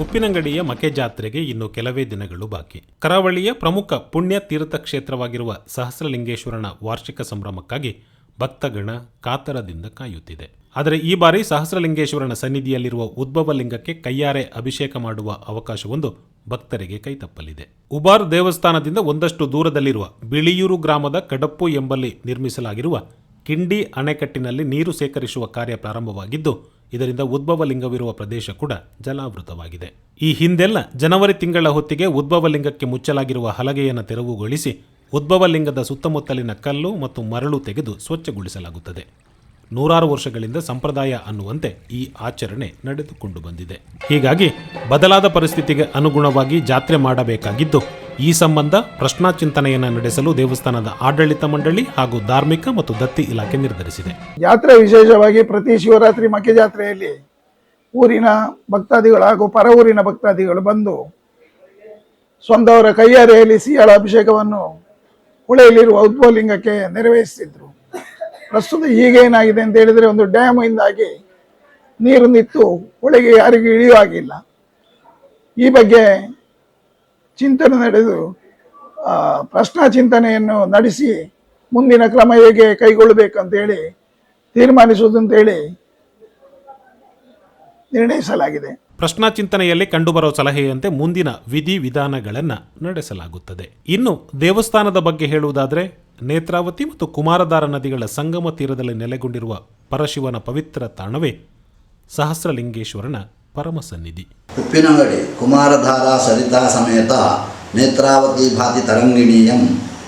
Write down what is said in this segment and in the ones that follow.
ಉಪ್ಪಿನಂಗಡಿಯ ಮಕೆ ಜಾತ್ರೆಗೆ ಇನ್ನು ಕೆಲವೇ ದಿನಗಳು ಬಾಕಿ. ಕರಾವಳಿಯ ಪ್ರಮುಖ ಪುಣ್ಯ ತೀರ್ಥ ಕ್ಷೇತ್ರವಾಗಿರುವ ಸಹಸ್ರಲಿಂಗೇಶ್ವರನ ವಾರ್ಷಿಕ ಸಂಭ್ರಮಕ್ಕಾಗಿ ಭಕ್ತಗಣ ಕಾತರದಿಂದ ಕಾಯುತ್ತಿದೆ. ಆದರೆ ಈ ಬಾರಿ ಸಹಸ್ರಲಿಂಗೇಶ್ವರನ ಸನ್ನಿಧಿಯಲ್ಲಿರುವ ಉದ್ಭವ ಲಿಂಗಕ್ಕೆ ಕೈಯಾರೆ ಅಭಿಷೇಕ ಮಾಡುವ ಅವಕಾಶವೊಂದು ಭಕ್ತರಿಗೆ ಕೈತಪ್ಪಲಿದೆ. ಉಬಾರ್ ದೇವಸ್ಥಾನದಿಂದ ಒಂದಷ್ಟು ದೂರದಲ್ಲಿರುವ ಬಿಳಿಯೂರು ಗ್ರಾಮದ ಕಡಪ್ಪು ಎಂಬಲ್ಲಿ ನಿರ್ಮಿಸಲಾಗಿರುವ ಕಿಂಡಿ ಅಣೆಕಟ್ಟಿನಲ್ಲಿ ನೀರು ಸೇಕರಿಸುವ ಕಾರ್ಯ ಪ್ರಾರಂಭವಾಗಿದ್ದು ಇದರಿಂದ ಉದ್ಭವ ಲಿಂಗವಿರುವ ಪ್ರದೇಶ ಕೂಡ ಜಲಾವೃತವಾಗಿದೆ. ಈ ಹಿಂದೆಲ್ಲ ಜನವರಿ ತಿಂಗಳ ಹೊತ್ತಿಗೆ ಉದ್ಭವ ಲಿಂಗಕ್ಕೆ ಮುಚ್ಚಲಾಗಿರುವ ಹಲಗೆಯನ್ನು ತೆರವುಗೊಳಿಸಿ ಉದ್ಭವ ಲಿಂಗದ ಸುತ್ತಮುತ್ತಲಿನ ಕಲ್ಲು ಮತ್ತು ಮರಳು ತೆಗೆದು ಸ್ವಚ್ಛಗೊಳಿಸಲಾಗುತ್ತದೆ. ನೂರಾರು ವರ್ಷಗಳಿಂದ ಸಂಪ್ರದಾಯ ಅನ್ನುವಂತೆ ಈ ಆಚರಣೆ ನಡೆದುಕೊಂಡು ಬಂದಿದೆ. ಹೀಗಾಗಿ ಬದಲಾದ ಪರಿಸ್ಥಿತಿಗೆ ಅನುಗುಣವಾಗಿ ಜಾತ್ರೆ ಮಾಡಬೇಕಾಗಿದ್ದು ಈ ಸಂಬಂಧ ಪ್ರಶ್ನಾಚಿಂತನೆಯನ್ನು ನಡೆಸಲು ದೇವಸ್ಥಾನದ ಆಡಳಿತ ಮಂಡಳಿ ಹಾಗೂ ಧಾರ್ಮಿಕ ಮತ್ತು ದತ್ತಿ ಇಲಾಖೆ ನಿರ್ಧರಿಸಿದೆ. ಜಾತ್ರೆ ವಿಶೇಷವಾಗಿ ಪ್ರತಿ ಶಿವರಾತ್ರಿ ಮಕ್ಕೆ ಜಾತ್ರೆಯಲ್ಲಿ ಊರಿನ ಭಕ್ತಾದಿಗಳು ಹಾಗೂ ಪರ ಊರಿನ ಭಕ್ತಾದಿಗಳು ಬಂದು ಸ್ವಂತವರ ಕೈಯಾರೆಯಲ್ಲಿ ಸಿಯಾಳ ಅಭಿಷೇಕವನ್ನು ಹುಳೆಯಲ್ಲಿರುವ ಉದ್ಭವಲಿಂಗಕ್ಕೆ ನೆರವೇರಿಸಿದ್ರು. ಪ್ರಸ್ತುತ ಈಗೇನಾಗಿದೆ ಅಂತ ಹೇಳಿದ್ರೆ ಒಂದು ಡ್ಯಾಮ್ ಇಂದಾಗಿ ನೀರು ನಿಂತು ಹೊಳೆಗೆ ಯಾರಿಗೂ ಇಳಿಯುವಾಗಿಲ್ಲ ಈ ಬಗ್ಗೆ ಚಿಂತನೆ ನಡೆದು ಪ್ರಶ್ನಾ ಚಿಂತನೆಯನ್ನು ನಡೆಸಿ ಮುಂದಿನ ಕ್ರಮ ಹೇಗೆ ಕೈಗೊಳ್ಳಬೇಕಂತೇಳಿ ತೀರ್ಮಾನಿಸುವುದಂತೇಳಿ ನಿರ್ಣಯಿಸಲಾಗಿದೆ. ಪ್ರಶ್ನಾ ಚಿಂತನೆಯಲ್ಲಿ ಕಂಡುಬರುವ ಸಲಹೆಯಂತೆ ಮುಂದಿನ ವಿಧಿ ವಿಧಾನಗಳನ್ನು ನಡೆಸಲಾಗುತ್ತದೆ. ಇನ್ನು ದೇವಸ್ಥಾನದ ಬಗ್ಗೆ ಹೇಳುವುದಾದರೆ, ನೇತ್ರಾವತಿ ಮತ್ತು ಕುಮಾರಧಾರ ನದಿಗಳ ಸಂಗಮ ತೀರದಲ್ಲಿ ನೆಲೆಗೊಂಡಿರುವ ಪರಶಿವನ ಪವಿತ್ರ ತಾಣವೇ ಸಹಸ್ರಲಿಂಗೇಶ್ವರನ ಪರಮ ಸನ್ನಿಧಿ ಉಪ್ಪಿನಂಗಡಿ, ಕುಮಾರಧಾರ, ಸರಿತಾ ಸಮೇತ, ನೇತ್ರಾವತಿ ಭಾತಿ ತರಂಗಿಣೀಯಂ,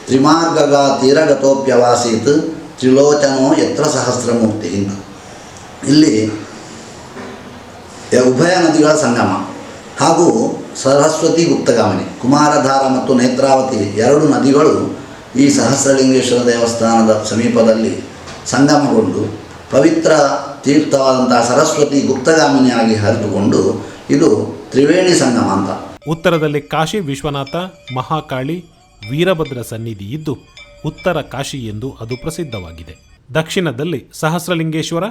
ತ್ರಿಮಾರ್ಗಗ ತೀರಗತೋಪ್ಯವಾಸೀತ್, ತ್ರಿಲೋಚನೋ ಯತ್ರ ಸಹಸ್ರಮೂರ್ತಿ ಇಲ್ಲಿ ಉಭಯ ನದಿಗಳ ಸಂಗಮ ಹಾಗೂ ಸರಸ್ವತಿ ಗುಪ್ತಗಾಮಿನಿ ಕುಮಾರಧಾರ ಮತ್ತು ನೇತ್ರಾವತಿ ಎರಡು ನದಿಗಳು ಈ ಸಹಸ್ರಲಿಂಗೇಶ್ವರ ದೇವಸ್ಥಾನದ ಸಮೀಪದಲ್ಲಿ ಸಂಗಮಗೊಂಡು, ಪವಿತ್ರ ತೀರ್ಥವಾದಂತಹ ಸರಸ್ವತಿ ಗುಪ್ತಗಾಮಿನಿಯಾಗಿ ಹರಿದುಕೊಂಡು ಇದು ತ್ರಿವೇಣಿ ಸಂಗಮ ಅಂತ. ಉತ್ತರದಲ್ಲಿ ಕಾಶಿ ವಿಶ್ವನಾಥ, ಮಹಾಕಾಳಿ, ವೀರಭದ್ರ ಸನ್ನಿಧಿ ಇದ್ದು, ಉತ್ತರ ಕಾಶಿ ಎಂದು ಅದು ಪ್ರಸಿದ್ಧವಾಗಿದೆ. ದಕ್ಷಿಣದಲ್ಲಿ ಸಹಸ್ರಲಿಂಗೇಶ್ವರ,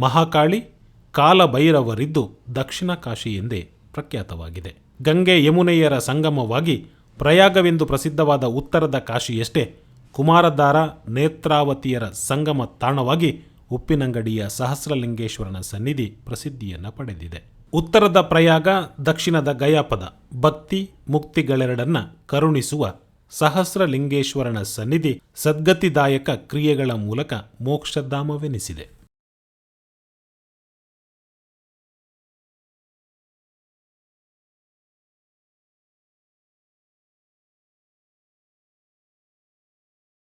ಮಹಾಕಾಳಿ, ಕಾಲಭೈರವರಿದ್ದು ದಕ್ಷಿಣ ಕಾಶಿ ಎಂದೇ ಪ್ರಖ್ಯಾತವಾಗಿದೆ. ಗಂಗೆ ಯಮುನೆಯರ ಸಂಗಮವಾಗಿ ಪ್ರಯಾಗವೆಂದು ಪ್ರಸಿದ್ಧವಾದ ಉತ್ತರದ ಕಾಶಿಯಷ್ಟೇ ಕುಮಾರಧಾರ ನೇತ್ರಾವತಿಯರ ಸಂಗಮ ತಾಣವಾಗಿ ಉಪ್ಪಿನಂಗಡಿಯ ಸಹಸ್ರಲಿಂಗೇಶ್ವರನ ಸನ್ನಿಧಿ ಪ್ರಸಿದ್ಧಿಯನ್ನು ಪಡೆದಿದೆ. ಉತ್ತರದ ಪ್ರಯಾಗ ದಕ್ಷಿಣದ ಗಯಾಪದ ಭಕ್ತಿ ಮುಕ್ತಿಗಳೆರಡನ್ನ ಕರುಣಿಸುವ ಸಹಸ್ರಲಿಂಗೇಶ್ವರನ ಸನ್ನಿಧಿ ಸದ್ಗತಿದಾಯಕ ಕ್ರಿಯೆಗಳ ಮೂಲಕ ಮೋಕ್ಷಧಾಮವೆನಿಸಿದೆ.